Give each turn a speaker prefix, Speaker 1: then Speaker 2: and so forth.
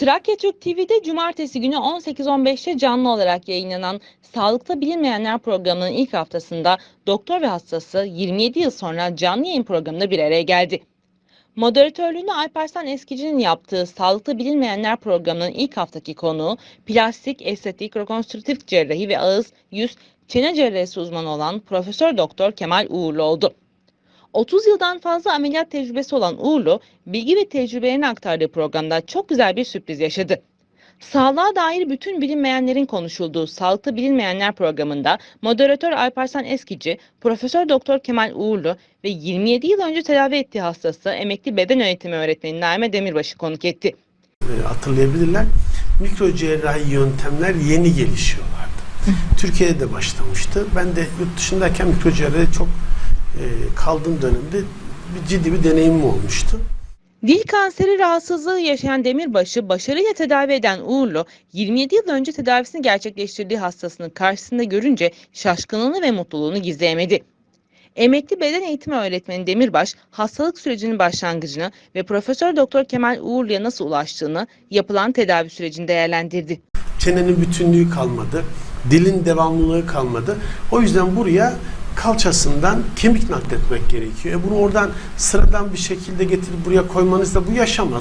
Speaker 1: Trakya Türk TV'de cumartesi günü 18.15'te canlı olarak yayınlanan Sağlıkta Bilinmeyenler programının ilk haftasında doktor ve hastası 27 yıl sonra canlı yayın programında bir araya geldi. Moderatörlüğünü Alparslan Eskici'nin yaptığı Sağlıkta Bilinmeyenler programının ilk haftaki konuğu plastik, estetik, rekonstrüktif cerrahi ve ağız, yüz, çene cerrahisi uzmanı olan Profesör Doktor Kemal Uğurlu oldu. 30 yıldan fazla ameliyat tecrübesi olan Uğurlu, bilgi ve tecrübelerini aktardığı programda çok güzel bir sürpriz yaşadı. Sağlığa dair bütün bilinmeyenlerin konuşulduğu Sağlıkta Bilinmeyenler programında moderatör Alparslan Eskici, Profesör Doktor Kemal Uğurlu ve 27 yıl önce tedavi ettiği hastası emekli beden yönetimi öğretmeni Naime Demirbaş'ı konuk etti.
Speaker 2: e, hatırlayabilirler. Mikro cerrahi yöntemler yeni gelişiyorlardı. Türkiye'de de başlamıştı. Ben de yurt dışındayken mikro cerrahide çok kaldığım dönemde bir ciddi bir deneyimim olmuştu.
Speaker 1: Dil kanseri rahatsızlığı yaşayan Demirbaş'ı başarıyla tedavi eden Uğurlu, 27 yıl önce tedavisini gerçekleştirdiği hastasını karşısında görünce şaşkınlığını ve mutluluğunu gizleyemedi. Emekli beden eğitimi öğretmeni Demirbaş, hastalık sürecinin başlangıcını ve Profesör Doktor Kemal Uğurlu'ya nasıl ulaştığını yapılan tedavi sürecini değerlendirdi.
Speaker 2: Çenenin bütünlüğü kalmadı. Dilin devamlılığı kalmadı. O yüzden buraya kalçasından kemik nakletmek gerekiyor. E bunu oradan sıradan bir şekilde getirip buraya koymanız da bu yaşamaz.